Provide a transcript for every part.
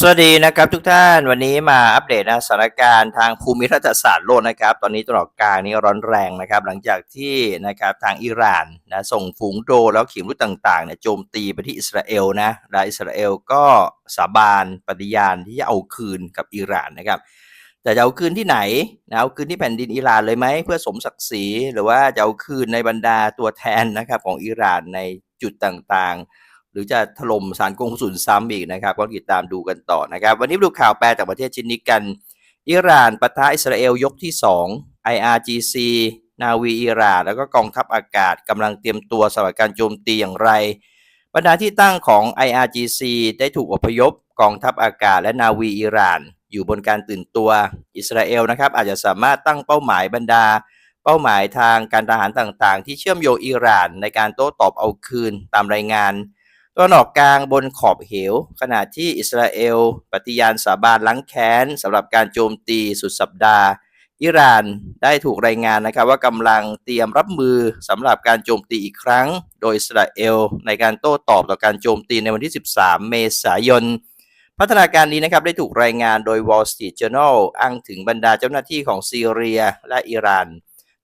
สวัสดีนะครับทุกท่านวันนี้มาอัปเดตนะสถานการณ์ทางภูมิรัฐศาสตร์โลกนะครับ ตอนนี้ตลอดกลางนี้ร้อนแรงนะครับ หลังจากที่นะครับทางอิหร่านนะส่งฝูงโดแล้วขีปนาวุธต่างๆเนี่ยโจมตีไปที่อิสราเอลนะและอิสราเอลก็สาบานปฏิญาณที่จะเอาคืนกับอิหร่านนะครับ แต่จะเอาคืนที่ไหนนะเอาคืนที่แผ่นดินอิหร่านเลยไหมเพื่อสมศักดิ์ศรีหรือว่าจะเอาคืนในบรรดาตัวแทนนะครับของอิหร่านในจุดต่างๆ รือจะถล่มสารกงสุลซ้ำอีกนะครับ ก็ติดตามดูกันต่อนะครับ วันนี้ดูข่าวแปลจากประเทศชิ้นนี้กัน อิหร่านปะทะอิสราเอลยกที่ 2 IRGC นาวีอิหร่านแล้วก็กองทัพอากาศกำลังเตรียมตัวสำหรับการโจมตีอย่างไร บรรดาที่ตั้งของ IRGC ได้ถูกอพยพ กองทัพอากาศและนาวีอิหร่าน อยู่บนการตื่นตัวอิสราเอลนะครับอาจจะสามารถตั้งเป้าหมายบรรดาเป้าหมายทางการทหารต่างๆ ที่เชื่อมโยงอิหร่านในการโต้ตอบเอาคืนตามรายงาน ตะวันออกกลางบนขอบเหว ขณะที่อิสราเอล ปฏิญาณสาบานล้างแค้นสำหรับการโจมตีสุดสัปดาห์ อิหร่านได้ถูกรายงานนะครับว่ากำลังเตรียมรับมือสำหรับการโจมตีอีกครั้ง โดยอิสราเอล ในการโต้ตอบต่อการโจมตีในวันที่ 13 เมษายน พัฒนาการนี้นะครับได้ถูกรายงานโดย Wall Street Journal อ้างถึงบรรดาเจ้าหน้าที่ของซีเรียและอิหร่าน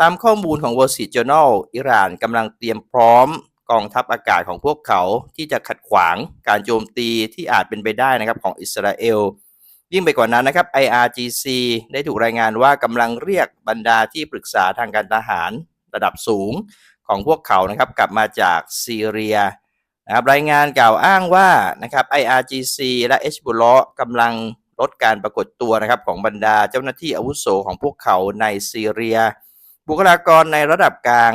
ตามข้อมูลของ Wall Street Journal อิหร่านกำลังเตรียมพร้อม กองทัพอากาศของพวกเขาที่จะขัดขวางการโจมตีที่อาจเป็นไปได้นะครับของอิสราเอล ยิ่งไปกว่านั้นนะครับ IRGC ได้ถูกรายงานว่ากำลังเรียกบรรดาที่ปรึกษาทางการทหารระดับสูงของพวกเขานะครับกลับมาจากซีเรียนะครับรายงานกล่าวอ้างว่านะครับ IRGC และเอชบุลกำลังลดการปรากฏตัวนะครับของบรรดาเจ้าหน้าที่อาวุโสของพวกเขาในซีเรีย บุคลากรในระดับกลาง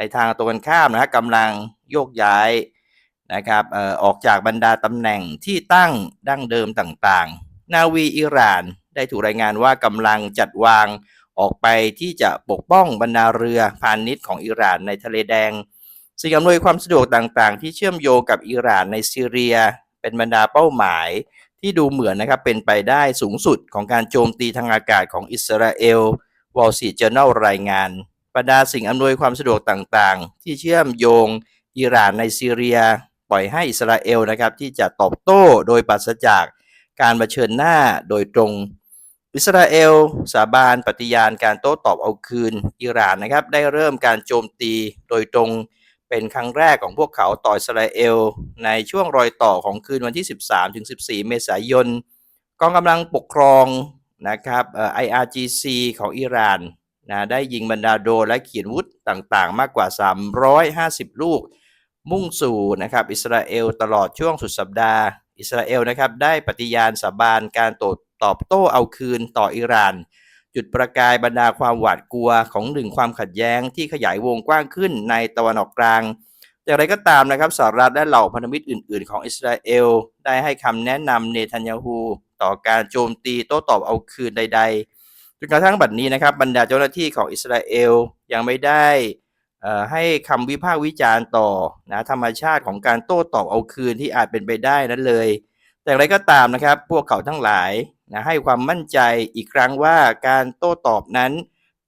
ในทางตรงกันข้ามนะฮะกำลังโยกย้ายนะครับเอ่อออกจากบรรดาตำแหน่งที่ตั้งดั้งเดิมต่างๆ นาวีอิหร่านได้ถูกรายงานว่ากำลังจัดวางออกไปที่จะปกป้องบรรดาเรือพาณิชย์ของอิหร่านในทะเลแดงสิ่งอำนวยความสะดวกต่างๆ ที่เชื่อมโยงกับอิหร่านในซีเรีย เป็นบรรดาเป้าหมายที่ดูเหมือนนะครับเป็นไปได้สูงสุดของการโจมตีทางอากาศของอิสราเอล Wall Street Journal รายงาน บรรดาสิ่งอำนวยความสะดวกต่างๆ ที่เชื่อมโยงอิหร่านในซีเรีย ปล่อยให้อิสราเอลนะครับที่จะตอบโต้โดยปราศจากการเผชิญหน้าโดยตรง อิสราเอล สาบานปฏิญาณการโต้ตอบเอาคืนอิหร่านนะครับได้เริ่มการโจมตีโดยตรงเป็นครั้งแรกของพวกเขาต่ออิสราเอล ในช่วงรอยต่อของคืนวันที่ 13-14 เมษายนกองกำลังปกครองนะครับเอ่อ IRGC ของอิหร่าน นะได้ยิงบรรดาโดและขีปนวุธต่างๆ มากกว่า 350 ลูก มุ่งสู่นะครับอิสราเอลตลอดช่วงสุดสัปดาห์ อิสราเอลนะครับได้ปฏิญาณสาบานการโตตอบโต้เอาคืนต่ออิหร่าน จุดประกายบรรดาความหวาดกลัวของหนึ่งความขัดแย้งที่ขยายวงกว้างขึ้นในตะวันออกกลางอย่างไรก็ตามนะครับสหรัฐและเหล่าพันธมิตรอื่น ๆ ของอิสราเอล ได้ให้คำแนะนำเนทันยาฮูต่อการโจมตีโต้ตอบเอาคืนใด ๆ จนกระทั่งบัดนี้นะครับบรรดาเจ้าหน้าที่ของอิสราเอลยังไม่ได้ให้คำวิพากษ์วิจารณ์ต่อนะธรรมชาติของการโต้ตอบเอาคืนที่อาจเป็นไปได้นั้นเลย แต่อย่างไรก็ตามนะครับ พวกเขาทั้งหลายนะให้ความมั่นใจอีกครั้งว่าการโต้ตอบนั้น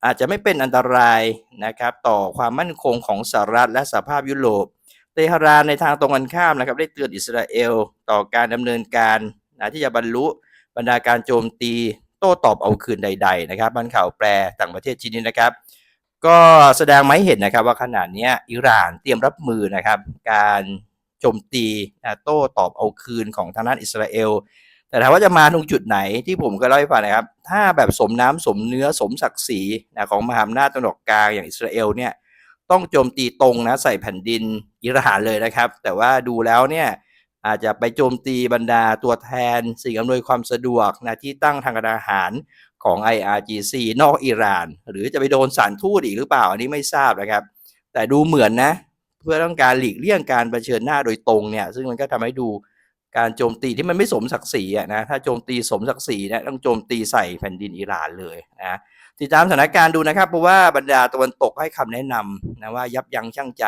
อาจจะไม่เป็นอันตรายนะครับต่อความมั่นคงของสหรัฐและสหภาพยุโรปเตหะรานในทางตรงกันข้ามนะครับ ได้เตือนอิสราเอลต่อการดำเนินการนะที่จะบรรลุบรรดาการโจมตี โต้ตอบเอาคืนใด ๆ นะครับบันข่าวแปลต่างประเทศชิ้นนี้นะครับ ก็แสดงมาให้เห็นนะครับว่าขณะเนี้อิหร่านเตรียมรับมือนะครับ การโจมตีโต้ตอบเอาคืนของทางด้านอิสราเอลแต่ถามว่าจะมาตรงจุดไหนที่ผมก็เล่าให้ฟังนะครับ ถ้าแบบสมน้ำสมเนื้อสมศักดิ์ศรีนะของมหาอำนาจตะวันออกกลางอย่างอิสราเอลเนี่ยต้องโจมตีตรงนะใส่แผ่นดินอิหร่านเลยนะครับ แต่ว่าดูแล้วเนี่ย อาจจะไปโจมตีบรรดาตัวแทน สิ่งอำนวยความสะดวกนะที่ตั้งทางการอาหารของ IRGC นอกอิหร่าน หรือจะไปโดนสารทูตอีกหรือเปล่า อันนี้ไม่ทราบนะครับ แต่ดูเหมือนนะ เพื่อต้องการหลีกเลี่ยงการเผชิญหน้าโดยตรงเนี่ย ซึ่งมันก็ทำให้ดูการโจมตีที่มันไม่สมศักดิ์ศรีนะถ้าโจมตีสมศักดิ์ศรีเนี่ยต้องโจมตีใส่แผ่นดินอิหร่านเลยนะติดตามสถานการณ์ดูนะครับ เพราะว่าบรรดาตะวันตกให้คำแนะนำนะว่ายับยั้งชั่งใจ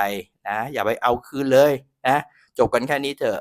นะอย่าไปเอาคืนเลยนะจบกันแค่นี้เถอะ